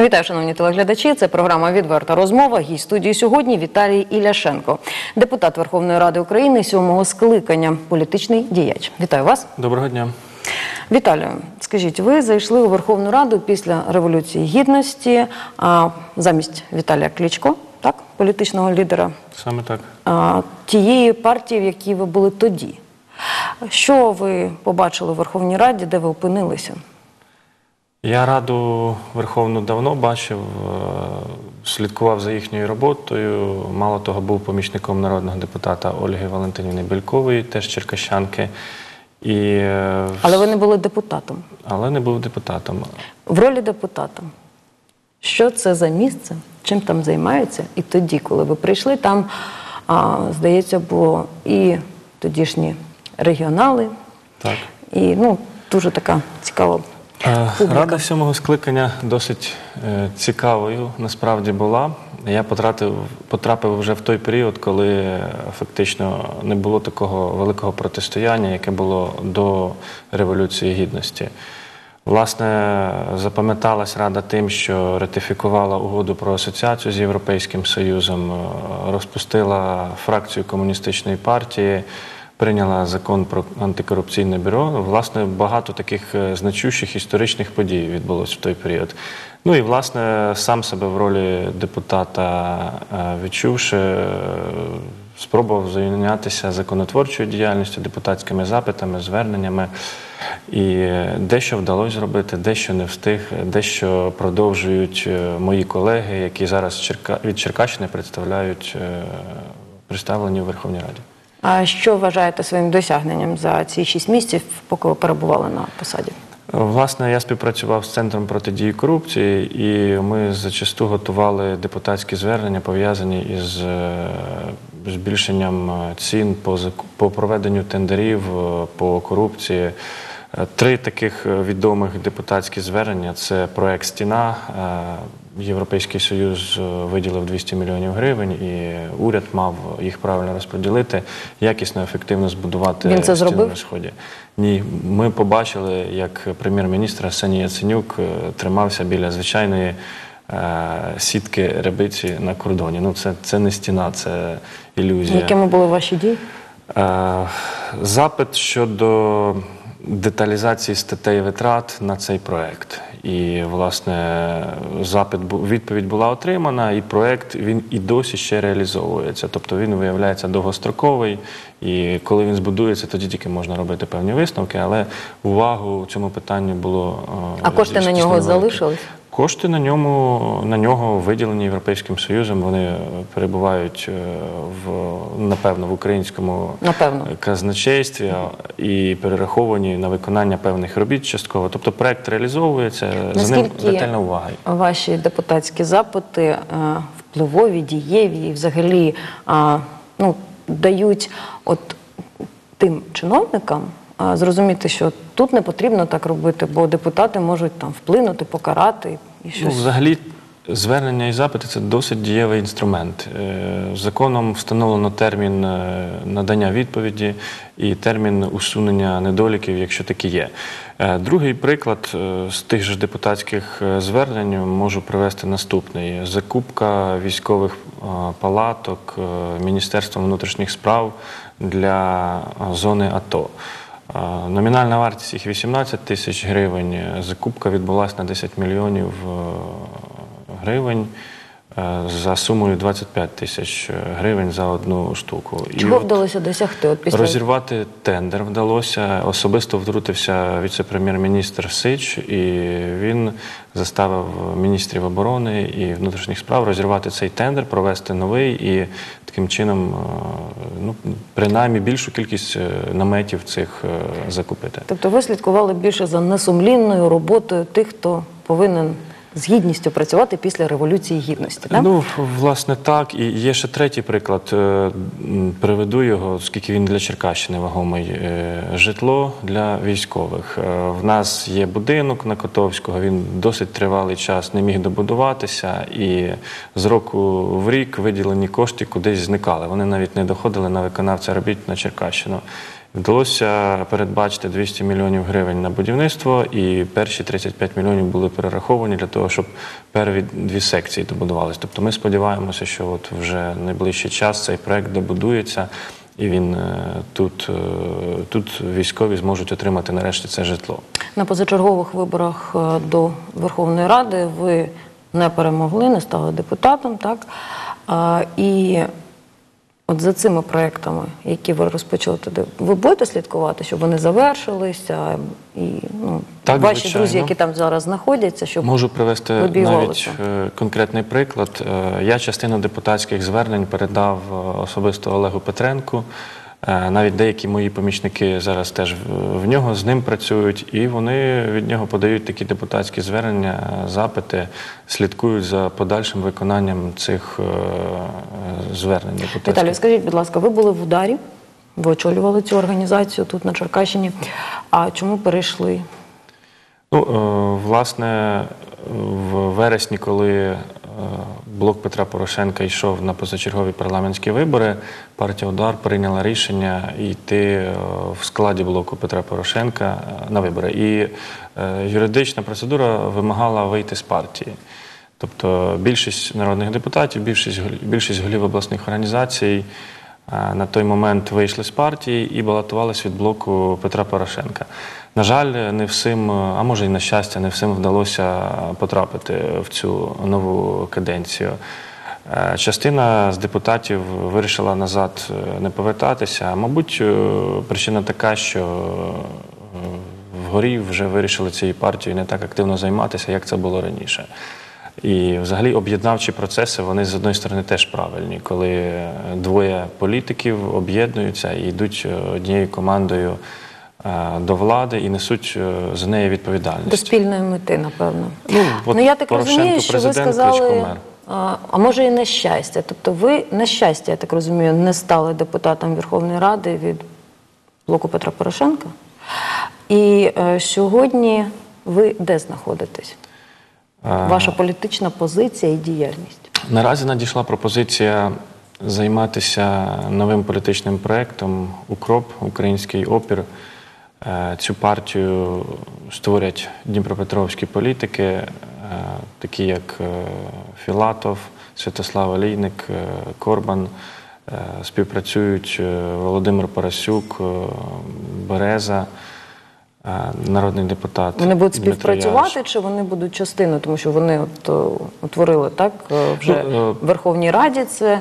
Вітаю, шановні телеглядачі. Це програма Відверта розмова. Гість студії сьогодні Віталій Іляшенко, депутат Верховної Ради України сьомого скликання, політичний діяч. Вітаю вас. Доброго дня. Віталію, скажіть, ви зайшли у Верховну Раду після Революції Гідності а, замість Віталія Кличко, так, політичного лідера Саме так. а, тієї партії, в якій ви були тоді. Що ви побачили у Верховній Раді, де ви опинилися? Я Раду Верховну давно бачив, е, слідкував за їхньою роботою. Мало того, був помічником народного депутата Ольги Валентинівни Белькової, теж черкащанки. І, е, Але ви не були депутатом. але не був депутатом. В ролі депутата. Що це за місце? Чим там займаються? І тоді, коли ви прийшли, там, а, здається, було і тодішні регіонали, Так. і ну, дуже така цікава публіка. Рада сьомого скликання досить е, цікавою насправді була. Я потрапив, потрапив вже в той період, коли е, фактично не було такого великого протистояння, яке було до Революції Гідності. Власне, запам'яталась Рада тим, що ратифікувала угоду про асоціацію з Європейським Союзом, е, розпустила фракцію комуністичної партії, прийняла закон про антикорупційне бюро. Власне, багато таких е, значущих історичних подій відбулось в той період. Ну і власне сам себе в ролі депутата е, відчувши, е, спробував зайнятися законотворчою діяльністю, депутатськими запитами, зверненнями. І дещо вдалося зробити, дещо не встиг, дещо продовжують мої колеги, які зараз від Черкащини представляють представлені у Верховній Раді. А що вважаєте своїм досягненням за ці шість місяців, поки ви перебували на посаді? Власне, я співпрацював з центром протидії корупції, і ми зачасту готували депутатські звернення, пов'язані із е, збільшенням е, цін по по проведенню тендерів е, по корупції. Три таких відомих депутатські звернення це проект Стіна. Європейський Союз е, виділив 200 мільйонів гривень, і уряд мав їх правильно розподілити, якісно, ефективно збудувати Він це зробив? на сході. Ні, ми побачили, як прем'єр-міністр Арсеній Яценюк е, тримався біля звичайної е, сітки рибиці на кордоні. Ну, це, це не стіна, це ілюзія. Якими були ваші дії? Е, Запит щодо деталізації статей витрат на цей проект. І, власне, запит відповідь була отримана, і проект він і досі ще реалізовується. Тобто він виявляється довгостроковий, і коли він збудується, тоді тільки можна робити певні висновки. Але увагу цьому питанню було е, А кошти на нього залишились? Кошти на ньому на нього виділені Європейським Союзом. Вони е, перебувають е, в напевно в українському Напевно. казначействі і перераховані на виконання певних робіт частково. Тобто проект реалізовується за ним Наскільки ретельна увага. ваші депутатські запити е, впливові, дієві і взагалі е, ну, дають от тим чиновникам е, зрозуміти, що тут не потрібно так робити, бо депутати можуть там вплинути, покарати і Ну, щось. взагалі, звернення і запити це досить дієвий інструмент. Е, Законом встановлено термін е, надання відповіді і термін усунення недоліків, якщо такі є. Е, Другий приклад з тих же депутатських звернень можу привести наступний: закупка військових палаток Міністерством внутрішніх справ для зони АТО. Номінальна вартість їх 18 тисяч гривень. Закупка відбулася на 10 мільйонів е, гривень за сумою 25 тисяч гривень за одну штуку. І Чого от вдалося досягти? От після Розірвати тендер вдалося. Особисто втрутився віце-прем'єр-міністр Сич, і він заставив міністрів оборони і внутрішніх справ розірвати цей тендер, провести новий і таким чином, е, ну принаймні більшу кількість е, наметів цих е, закупити. Тобто ви слідкували більше за несумлінною роботою тих, хто повинен з гідністю працювати після Революції Гідності. Так? Ну, власне, так. І є ще третій приклад. Е, Приведу його, оскільки він для Черкащини вагомий. Е, Житло для військових. Е, В нас є будинок на Котовського, він досить тривалий час не міг добудуватися, і з року в рік виділені кошти кудись зникали. Вони навіть не доходили на виконавця робіт на Черкащину. Вдалося передбачити 200 мільйонів гривень на будівництво, і перші 35 мільйонів були перераховані для того, щоб перві дві секції добудувалися. Тобто ми сподіваємося, що от вже найближчий час цей проект добудується, і він е, тут, е, тут військові зможуть отримати нарешті це житло. На позачергових виборах е, до Верховної Ради ви не перемогли, не стали депутатом, так? І от за цими проектами, які ви розпочали туди, ви будете слідкувати, щоб вони завершилися, і ну, Так, ваші звичайно. друзі, які там зараз знаходяться, щоб Можу привести навіть е, конкретний приклад. Е, Я частину депутатських звернень передав е, особисто Олегу Петренку. Е, Навіть деякі мої помічники зараз теж в- нього з ним працюють, і вони від нього подають такі депутатські звернення, запити, слідкують за подальшим виконанням цих е, звернень депутатських. Віталій, скажіть, будь ласка, ви були в ударі, ви очолювали цю організацію тут на Черкащині. А чому перейшли? Ну, е, власне, в вересні, коли блок Петра Порошенка йшов на позачергові парламентські вибори, партія Удар прийняла рішення йти е, в складі блоку Петра Порошенка е, на вибори. І е, юридична процедура вимагала вийти з партії. Тобто більшість народних депутатів, більшість, більшість голів обласних організацій е, на той момент вийшли з партії і балотувалися від блоку Петра Порошенка. На жаль, не всім, а може і на щастя, не всім вдалося потрапити в цю нову каденцію. Е, Частина з депутатів вирішила назад е, не повертатися. Мабуть, е, причина така, що вгорі вже вирішили цією партією не так активно займатися, як це було раніше. І взагалі об'єднавчі процеси вони з одної сторони теж правильні, коли е, двоє політиків об'єднуються і йдуть е, однією командою е, до влади і несуть за неї відповідальність. До спільної мети, напевно. Ну, от ну я так Порошенко розумію, що ви сказали, а, а може і нещастя. Тобто ви на щастя, я так розумію, не стали депутатом Верховної Ради від блоку Петра Порошенка. І е, сьогодні ви де знаходитесь? Ваша політична позиція і діяльність. Наразі надійшла пропозиція займатися новим політичним проєктом Укроп, український опір. Е, Цю партію створять дніпропетровські політики, е, такі як е, Філатов, Святослав Олійник, Корбан. Співпрацюють Володимир Парасюк, Береза, народний депутат. Вони будуть співпрацювати чи вони будуть частиною, тому що вони от е, утворили так е, вже Ну, е, в Верховній Раді це е,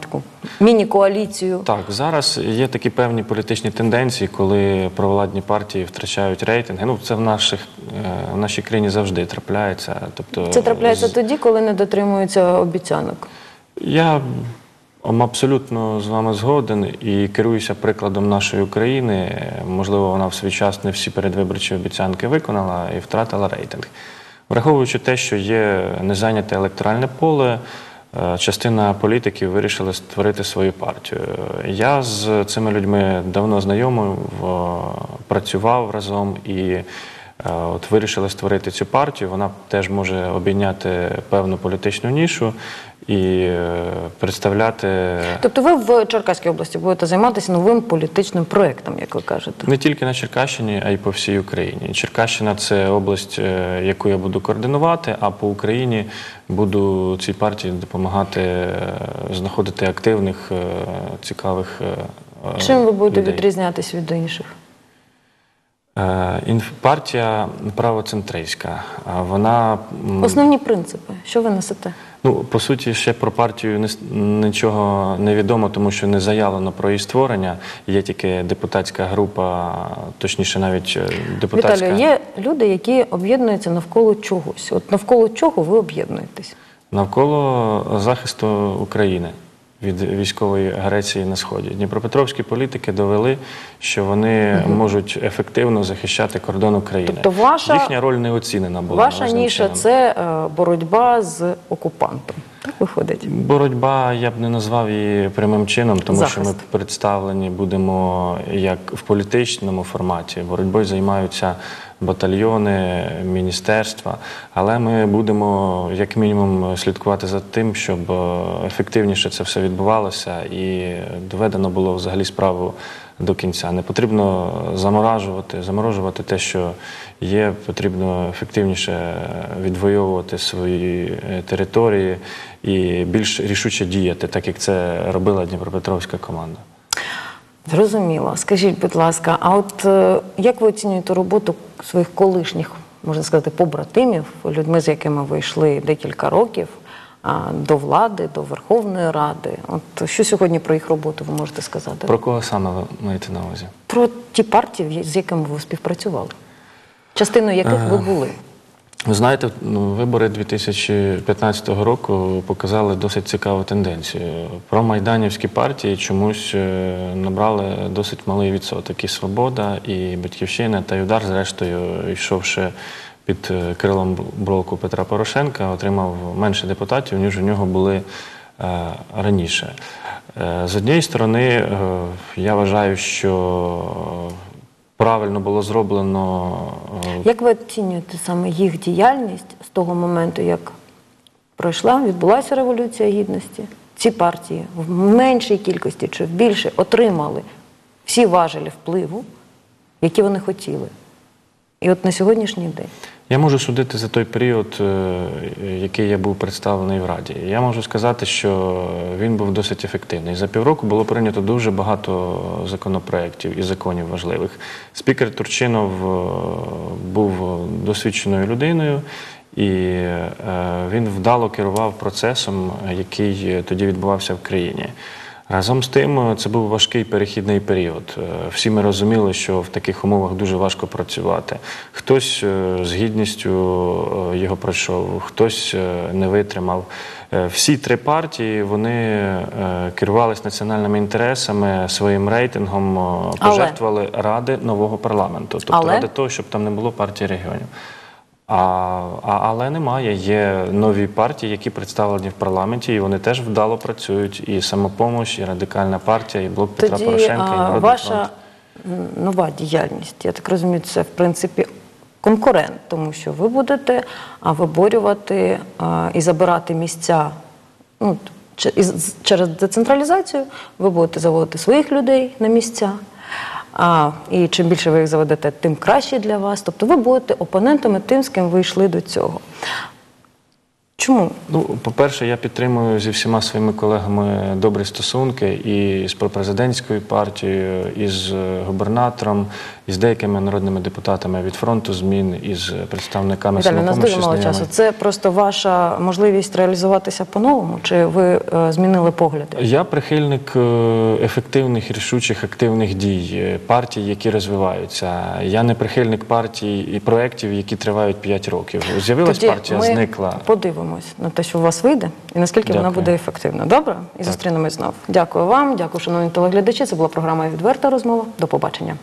таку міні-коаліцію. Так, зараз є такі певні політичні тенденції, коли провладні партії втрачають рейтинги. Ну, це в наших е, в нашій країні завжди трапляється. Тобто, Це трапляється з- тоді, коли не дотримуються обіцянок. Я абсолютно з вами згоден і керуюся прикладом нашої України. Можливо, вона в свій час не всі передвиборчі обіцянки виконала і втратила рейтинг. Враховуючи те, що є незайняте електоральне поле, е, частина політиків вирішили створити свою партію. Я з цими людьми давно знайомий, працював разом і от вирішили створити цю партію. Вона теж може обійняти певну політичну нішу і е, представляти Тобто ви в Черкаській області будете займатися новим політичним проєктом, як ви кажете. не тільки на Черкащині, а й по всій Україні. Черкащина це область, е, яку я буду координувати, а по Україні буду цій партії допомагати е, знаходити активних, цікавих. Чим ви будете людей. відрізнятися від інших? Е, Партія правоцентристська. а Вона Основні принципи, що ви несете? Ну, по суті, ще про партію нічого не відомо, тому що не заявлено про її створення. Є тільки депутатська група, точніше, навіть е, депутатська. Віталію, є люди, які об'єднуються навколо чогось. От навколо чого ви об'єднуєтесь? навколо захисту України від військової агресії на сході. Дніпропетровські політики довели, що вони можуть ефективно захищати кордон України. Тобто ваша- їхня роль не оцінена була Ваша ніша це е, боротьба з окупантом. Так виходить? Боротьба я б не назвав її прямим чином, тому що ми представлені будемо як в політичному форматі. Боротьбою займаються батальйони, міністерства, але ми будемо як мінімум слідкувати за тим, щоб е, ефективніше це все відбувалося і доведено було взагалі справу до кінця. Не потрібно заморажувати, заморожувати те, що є. Потрібно ефективніше відвоювати свої е, території і більш рішуче діяти, так як це робила Дніпропетровська команда. Зрозуміло. Скажіть, будь ласка, а от е, як ви оцінюєте роботу своїх колишніх, можна сказати, побратимів, людьми, з якими ви йшли декілька років до влади, до Верховної Ради? От що сьогодні про їх роботу ви можете сказати? Про кого саме ви маєте на увазі? Про ті партії, з якими ви співпрацювали, частиною яких ви були. Ви знаєте, ну, вибори 2015 року показали досить цікаву тенденцію. Промайданівські партії чомусь е, набрали досить малий відсоток. І Свобода, і Батьківщина, та й удар, зрештою, йшовши під е, крилом блоку Петра Порошенка, отримав менше депутатів, ніж у нього були е, раніше. Е, З однієї сторони, я вважаю, що правильно було зроблено Як ви оцінюєте саме їх діяльність з того моменту, як пройшла, відбулася Революція Гідності? Ці партії в меншій кількості чи в більшій отримали всі важелі впливу, які вони хотіли. І от на сьогоднішній день. Я можу судити за той період, е, який я був представлений в Раді. Я можу сказати, що він був досить ефективний. За півроку було прийнято дуже багато законопроєктів і законів важливих. Спікер Турчинов е, був досвідченою людиною, і е, він вдало керував процесом, який тоді відбувався в країні. Разом з тим, е, це був важкий перехідний період. Е, Всі ми розуміли, що в таких умовах дуже важко працювати. Хтось е, з гідністю його пройшов, хтось не витримав. Всі три партії вони керувались національними інтересами, своїм рейтингом, е, Але- пожертвували ради нового парламенту, тобто Але- ради того, щоб там не було партії регіонів. А, а, але немає. Є нові партії, які представлені в парламенті, і вони теж вдало працюють. І самопомощ, і радикальна партія, і блок Петра Тоді Порошенка, і Народний ваша фронт. нова діяльність, я так розумію, це в принципі конкурент, тому що ви будете а, виборювати а, і забирати місця. Ну, через децентралізацію ви будете заводити своїх людей на місця. А, і чим більше ви їх заведете, тим краще для вас. Тобто ви будете опонентами тим, з ким ви йшли до цього. Чому? Ну, по-перше, я підтримую зі всіма своїми колегами добрі стосунки і з пропрезидентською партією, і з губернатором, і з деякими народними депутатами від фронту змін, і з представниками у нас дуже мало часу. Це просто ваша можливість реалізуватися по-новому, чи ви е, змінили погляди? Я прихильник е, ефективних, рішучих, активних дій е, партій, які розвиваються. Я не прихильник партій і проєктів, які тривають 5 років. З'явилась партія, ми зникла. подивимось на те, що у вас вийде, і наскільки вона буде ефективна. Добре? І зустрінемось знов. Дякую вам, дякую, шановні телеглядачі. Це була програма Відверта розмова. До побачення.